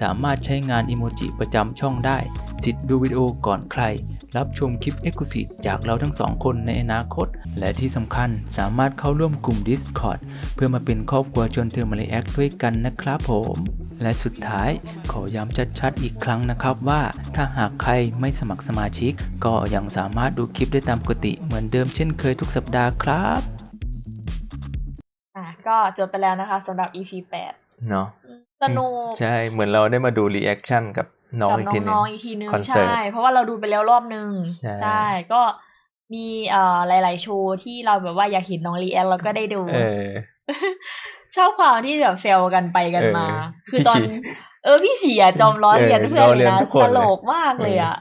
สามารถใช้งานอิโมจิประจำช่องได้ สิทธิ์ดูวิดีโอก่อนใคร รับชมคลิป e x c l u s i v e จากเราทั้งสองคนในอนาคต และที่สำคัญสามารถเข้าร่วมกลุ่ม Discord เพื่อมาเป็นครอบครัวชวนเธอมาเลแอคด้วยกันนะครับผม และสุดท้ายขอย้ำชัดๆอีกครั้งนะครับว่า ถ้าหากใครไม่สมัครสมาชิก ก็ยังสามารถดูคลิปได้ตามปกติเหมือนเดิมเช่นเคยทุกสัปดาห์ครับ อะก็จบไปแล้วนะคะสำหรับ EP แปดเนาะ สนุกใช่เหมือนเราได้มาดูรีแอคชั่นกับน้องกับอีกทีหนึงน้องๆอีกทีนึงคอนเสิร์ตใช่ เพราะว่าเราดูไปแล้วรอบนึง ใช่ ก็มีเอ่อหลาย ๆ โชว์ที่เราแบบว่าอยากเห็นน้องรีแอคเราก็ได้ดูเออชอบความที่แบบเซลกันไปกันมาเออคือตอนพี่ฉี่เออพี่ฉี่อะจอมล้อเลียนเออเพื่อนล้อเลเลียยนนะทุกคนตเลยลกมากเลยอะ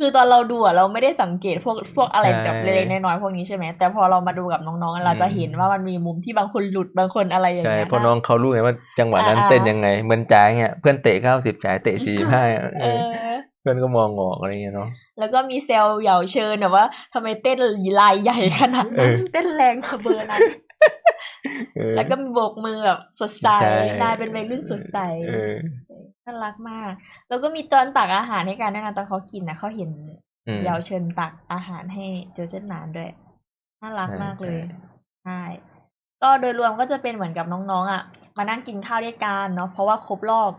คือตอนเราดูอะเราไม่ได้สังเกตพวกพวกอะไรใช่กับเล็กๆน้อยๆพวกนี้ใช่ไหมแต่พอเรามาดูกับน้องๆเราจะเห็นว่ามันมีมุมที่บางคนหลุดบางคนอะไรอย่างใช่เงี้ยเพราะน้องเขารู้ไงว่าจังหวะนั้นอ่าเต้นยังไงเหมือนจ่ายเงี้ยเพื่อนเตะเก้าสิบจ่ายเตะสี่ห้าเออเพื่อนก็มองออกอะไรเงี้ยเนาะแล้วก็มีเซลล์เหยาเชิญแบบว่าทำไมเต้นลายใหญ่ขนาดนั้นเออเต้นแรงขบเบอร์นั้นเออ แล้วก็มีโบกมือแบบสดใสใช่นายเป็นวัยรุ่นสดใสเออน่ารักมาก แล้วก็มีตอนตักอาหารให้กันด้วยนะตอนเขากินนะเขาเห็นอืมเหยาเชิญตักอาหารให้โจเจนหนานด้วยน่ารักใช่มากเลยใช่ใช่ก็โดยรวมก็จะเป็นเหมือนกับน้องๆอะ มานั่งกินข้าวด้วยกันเนาะเพราะว่าครบรอบ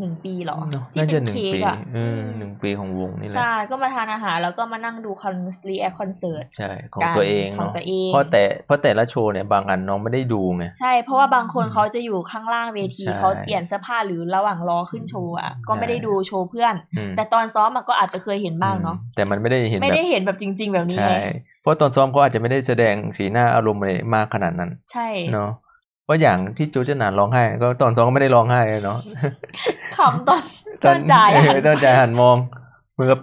หนึ่งปีเหรอเนอะที่น่าเป็จะนหนึ่งเค้กปีอะอืมอืมหนึ่งปีของวงนี่แหละใช่ก็มาทานอาหารแล้วก็มานั่งดูคอนรีแอคคอนเสิร์ตใช่ของกันตัวเองของเนาะตัวเองเพราะแต่เพราะแต่ละโชว์เนี่ยบางอันน้องไม่ได้ดูไงใช่เพราะว่าบางคนอืมเขาจะอยู่ข้างล่างเวทีใช่เขาเปลี่ยนเสื้อผ้าหรือระหว่างรอขึ้นโชว์อะก็ไม่ใช่ได้ดูโชว์เพื่อนอืมแต่ตอนซ้อมอะก็อาจจะเคยเห็นบ้างเนาะอืมแต่มันไม่ได้เห็นไม่แบได้บเห็นแบบจริง ๆ แบบนี้ใช่ไงเพราะตอนซ้อมเขาอาจจะไม่ได้แสดงสีหน้าอารมณ์อะไรมากขนาดนั้น ใช่เนาะ เพราะอย่างที่โจเจนหนานร้องไห้ ก็ตอนซ้อมก็ไม่ได้ร้องไห้เลยเนาะขำตอนตอนจ่ายเออะอตอนจ่ายหันมองเหมือนกับ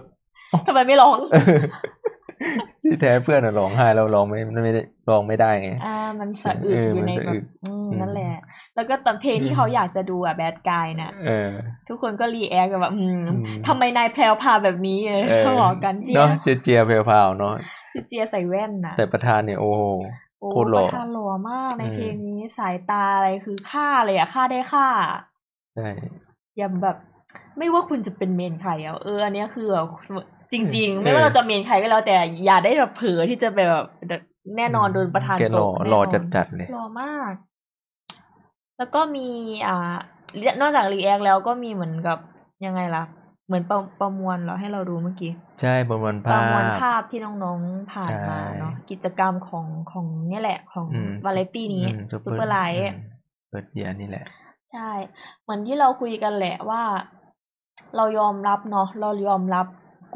ทำไมไม่ร้องที่แท้เพื่อนอะร้องไห้แล้วร้องไม่ไม่ได้ร้องไม่ได้ไงอ่า มันสะอึกเอออยู่ในมันสะแบอึบกอืมอืมนั่นแหละ แล้วก็ตอนเพลงอืที่มเขาอยากจะดูอะแบดกายน่ะเออทุกคนก็รีแอคแบบอืมอืมทำไมนายแพรวพราวแบบนี้เออเออเขาบอกกันเจียเนาะเจเจียเพลพาวเนาะเจียใส่แว่นน่ะ แต่ประธานเนี่ยโอ้ โหโอ้โคตรหล่อประธานหล่อมากในอืมเพลงนี้สายตาอะไรคือฆ่าเลยอะฆ่าได้ฆ่าใช่อย่าแบบไม่ว่าคุณจะเป็นเมนใครอะเอออันเนี้ยคือแบบจริง ๆ ไม่ว่าเราจะเมนใครก็แล้วแต่อย่าได้แบบเผลอที่จะไปแบบแน่นอนโดนประธานแกหล่อตกหล่อแน่นนจัดๆเลยหล่อมาก แล้วก็มีอ่านอกจากรีแอคแล้วก็มีเหมือนกับยังไงล่ะ เหมือนประประมวลเหราให้เราดูเมื่อกี้ ใช่ประมวลปภาระมวลพภาพที่น้องๆผ่านมาใช่เนาะกิจกรรมของของเนี่ยแหละของอืมวาไรตี้นี้อืมซูเปอร์ไลท์เปิดเยียนี่แหละ ใช่เหมือนที่เราคุยกันแหละว่า เรายอมรับเนาะเรายอมรับ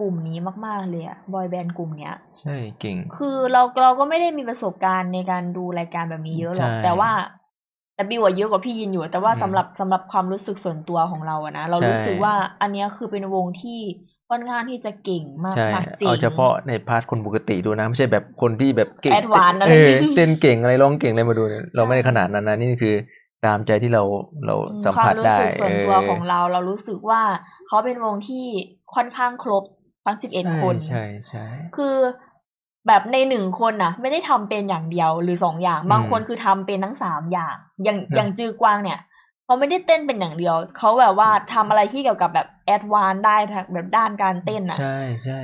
กลุ่มนี้มาก ๆ เลยอะบอยแบนด์กลุ่มเนี้ย ใช่เก่ง คือเราเราก็ไม่ได้มีประสบการณ์ในการดูรายการแบบนี้เยอะหรอกใช่แต่ว่า แต่บิวอะเยอะกว่าพี่ยินอยู่ แต่ว่าอืมสำหรับสำหรับความรู้สึกส่วนตัวของเราอะนะ เราใช่รู้สึกว่าอันเนี้ยคือเป็นวงที่ค่อนข้างที่จะเก่งมากใช่มากจริงเอาเฉพาะในพาร์ทคนปกติดูนะ ไม่ใช่แบบคนที่แบบเก่ง Advance อะไรเออเต้นเก่งอะไรร้องเก่งอะไรมาดูเนี่ยเราไม่ได้ขนาดนั้นนะนี่คือตามใจที่เราเราอืมสัมควาผัสมรู้ได้สึกส่วนตัวเของเรา เรารู้สึกว่าเขาเป็นวงที่ค่อนข้างครบทั้งสิบเอ็ดใช่คน ใช่ใช่คือ แบบในหนึ่งคนน่ะไม่ได้ทำเป็นอย่างเดียวหรือสองอย่าง บางอืมคนคือทำเป็นทั้งสามอย่าง อย่างเนอะอย่างจือกวางเนี่ยเขาไม่ได้เต้นเป็นอย่างเดียว เขาแบบว่าทำอะไรที่เกี่ยวกับแบบแอดวานได้ทางแบบด้านการเต้นอะ ใช่ใช่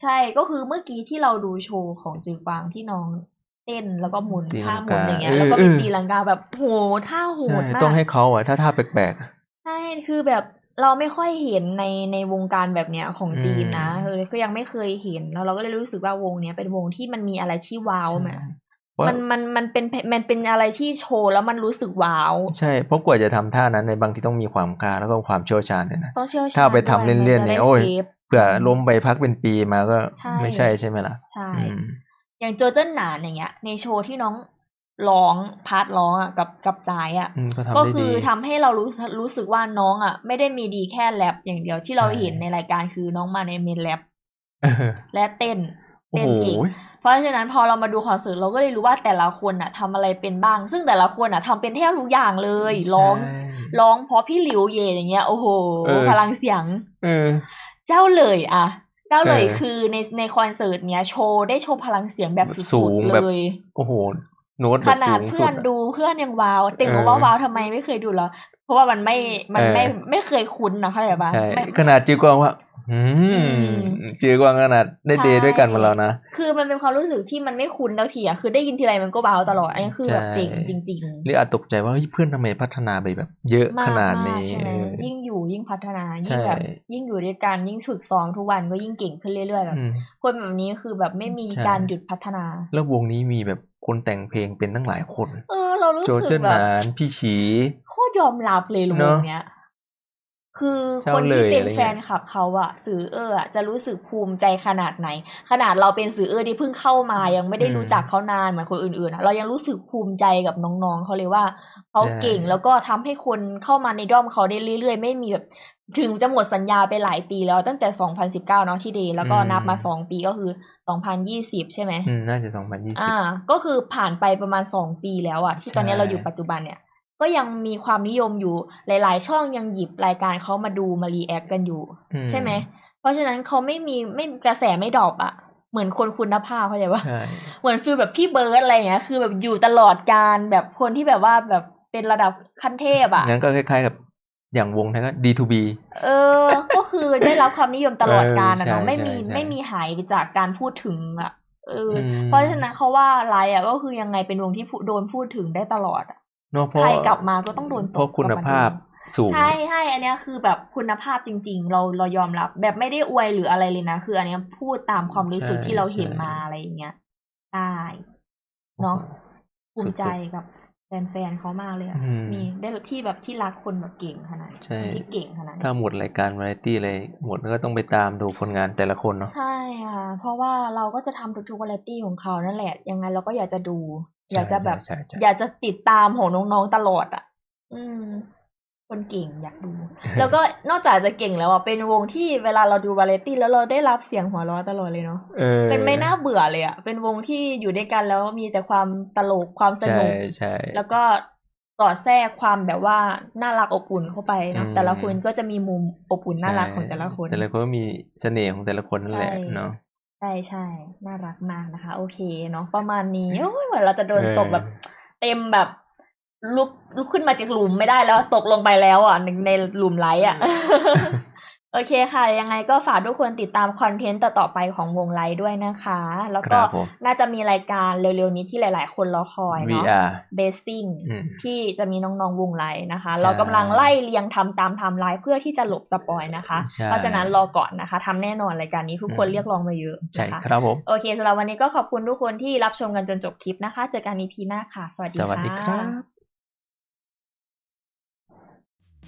ใช่ก็คือเมื่อกี้ที่เราดูโชว์ของจือกวางที่น้องเต้นแล้วก็หมุนตีท่าลังหมุนกาอย่างเงี้ยเออแล้วก็มีเออตีลังกาแบบโหท่าโหใช่ดมากต้องให้เขาอะถ้าท่าแปลกๆอะใช่คือแบบ เราไม่ค่อยเห็นในในวงการแบบเนี้ยของอืมจีนนะเออก็ยังไม่เคยเห็นแล้วเราก็เลยรู้สึกว่าวงเนี้ยเป็นวงที่มันมีอะไรที่ว้าวแหมเพราะมันมันมันเป็นมันเป็นอะไรที่โชว์แล้วมันรู้สึกว้าว ใช่เพราะกว่าจะทำท่านั้นในบางทีต้องมีความกล้าแล้วก็ความเชี่ยวชาญเลยนะต้องเชี่ยวชาญถ้าไปทำด้วยเล่นๆมัจะเนี่ยได้โอ้ยเซฟเผื่อล้มไปพักเป็นปีมาก็ใช่ไม่ใช่ใช่ไหมล่ะใช่อืมอย่างโจเจิ้นหนานอย่างเงี้ยในโชว์ที่น้อง ร้องพาร์ทร้องอะกับกับจายอะอืมก็ทำก็ได้คืดีอทำให้เรารู้สึกรู้สึกว่าน้องอะ ไม่ได้มีดีแค่แรปอย่างเดียวที่เราใช่เห็นในรายการคือน้องมาในเมนแรปเออและเต้นโหโอ้เต้นโหเก่งเพราะฉะนั้นพอเรามาดูคอนเสิร์ตเราก็เลยรู้ว่าแต่ละคนอะทำอะไรเป็นบ้าง ซึ่งแต่ละคนอะทำเป็นแทบทุกอย่างเลยร้องใช่ร้องเพราะพี่หลิวเย่อย่างเงี้ยโอ้โหเออพลังเสียงเออ เจ้าเลยอะเจ้าเลยเออคือในในคอนเสิร์ตเนี้ยโชว์ได้โชว์พลังเสียงแบบสูสุดงๆแบบเลย โอ้โห โน้ตขแบบนาสูดงเพื่สุอดนอะดูเพื่อนยังว้าวเต็งเออบอกว่าว้าวทำไมไม่เคยดูเหรอ เพราะว่ามันไม่มันไม่เออไม่เคยคุ้นนะเข้าใจปะใช่ไม่ขนาดจือกวางว่าอืมมจือกวางขนาดได้ใช่เดย์ด้วยกันมาแล้วนะ คือมันเป็นความรู้สึกที่มันไม่คุ้นแล้วทีอะคือได้ยินทีไรมันก็ว้าวตลอดอันนี้คือแบบใช่เจ๋งจริงหรืออาจตกใจว่าเฮ้ยเพื่อนทำไมพัฒนาไปแบบ เยอะๆมากขนาดมากนี้ใช่ไหมเออยิ่งอยู่ยิ่งพัฒนาใช่ยิ่งแบบยิ่งอยู่ด้วยกันยิ่งฝึกซ้อมทุกวันก็ยิ่งเก่งขึ้นเรื่อยๆแบบอืมคนแบบนี้คือแบบไม่มีใช่การหยุดพัฒนา แล้ววงนี้มีแบบ คนแต่งเพลงเป็นตั้งหลายคน เออ เรารู้โจสึเจกนแบหบนาน พี่ฉีโคตรยอมรับเลยลุงเนอะเนี้ย คือเจ้าคนเลที่ยเป็นอะไรเงี้ยแฟนคลับเขาอะสื่อเอออะจะรู้สึกภูมิใจขนาดไหน ขนาดเราเป็นสื่อเออที่เพิ่งเข้ามายังไม่ได้รู้จักเขานานเหมือนคนอื่นๆอะเรายังรู้สึกภูมิใจกับน้องๆเขาเลยว่าเขาเก่งแล้วก็ทำให้คนเข้ามาในด้อมเขาได้เรื่อยๆ ไม่มีแบบถึงจะหมดสัญญาไปหลายปีแล้วตั้งแต่ 2019 เนาะที่เดย์แล้วก็นับมาสองปีก็คือ 2020 ใช่ไหมอืมน่าจะสองพันยี่สิบอ่า ก็คือผ่านไปประมาณสองปีแล้วอะที่ตอนนี้ใช่เราอยู่ปัจจุบันเนี่ย ก็ยังมีความนิยมอยู่หลาย ๆ ช่องยังหยิบรายการเขามาดูมารีแอคกันอยู่ ใช่ไหม เพราะฉะนั้นเขาไม่มีไม่กระแสไม่ดรอปอะเหมือนคนคุณภาพเข้าใจปะใช่เหมือนฟีลแบบพี่เบิร์ดอะไรอย่างเงี้ยคือแบบอยู่ตลอดการแบบคนที่แบบว่าแบบเป็นระดับขั้นเทพอะงั้นก็คล้าย ๆ กับอย่างวงนั้นก็ D2B เออ ก็คือได้รับความนิยมตลอดการอะเออเนาะใช่ไม่มีใช่ใช่ไม่มีหายไปจากการพูดถึงอะเอออมเพราะฉะนั้นเขาว่าไลฟ์อะก็คือยังไงเป็นวงที่พูโดนพูดถึงได้ตลอดอะ เนอะเพราะใครกลับมาก็ต้องโดนตกเพราะคุณภาพกลับมาสูงใช่ใช่อันเนี้ยคือแบบคุณภาพจริง ๆ เราเรายอมรับ แบบไม่ได้อวยหรืออะไรเลยนะ คือ อันเนี้ยพูดตามความรู้สึกใช่ที่เราเห็นใช่มาอะไรอย่างเงี้ยได้เนาะภูมิใจกับ แฟนๆเขามากเลยอะอืมมีได้ที่แบบที่รักคนแบบเก่งขนาดนี้ใช่คนที่เก่งขนาดนี้ถ้าหมดรายการวาไรตี้อะไรหมดก็ต้องไปตามดูผลงานแต่ละคนเนาะใช่ค่ะเพราะว่าเราก็จะทำทุกๆวาไรตี้ของเขานั่นแหละยังไงเราก็อยากจะดู อยากจะแบบใช่ใช่อยากจะติดตามของน้องๆตลอดอะ อืม คนเก่งอยากดู แล้วก็นอกจากจะเก่งแล้วอะเป็นวงที่เวลาเราดูวาไรตี้แล้วเราได้รับเสียงหัวเราะตลอดเลยเนาะเออเป็นไม่น่าเบื่อเลยอะเป็นวงที่อยู่ด้วยกันแล้วมีแต่ความตลกความสใช่นุกใช่แล้วก็สอดแทรกความแบบว่าน่ารักอบอุ่นเข้าไปเนาะอืมแต่ละคนก็จะมีมุมอบอุ่นน่ารักของแต่ละคน แต่ละคนก็มีเสน่ห์ของแต่ละคนนั่นแหละใช่เนาะใช่ใช่น่ารักมากนะคะ โอเคเนาะประมาณนี้โอ้ยเหมือนเราจะโดนเออตกแบบเต็มแบบ ลุกลุกขึ้นมาจากหลุมไม่ได้แล้ว ตกลงไปแล้วอะในในหลุมไลท์อะ โอเคค่ะ ยังไงก็ฝากทุกคนติดตามคอนเทนต์ต่อๆไปของวงไลท์ด้วยนะคะ แล้วคก็รับผมน่าจะมีรายการเร็วๆนี้ที่หลายๆ คนรอคอยเนาะ VR เบสซิ่งอืมที่จะมีน้องๆวงไลท์นะคะใช่เรากำลังไล่เรียงทำตามไทม์ไลน์เพื่อที่จะหลบสปอยนะคะใช่เพราะฉะนั้นรอก่อนนะคะทำแน่นอนรายการนี้ทุกคนอืมเรียกร้องมาเยอะใช่นะคะครับผมโอเคสำหรับวันนี้ก็ขอบคุณทุกคนที่รับชมกันจนจบคลิปนะคะ เจอกันอีพีหน้าค่ะ สวัสดีสวัสดีครัค่ะบ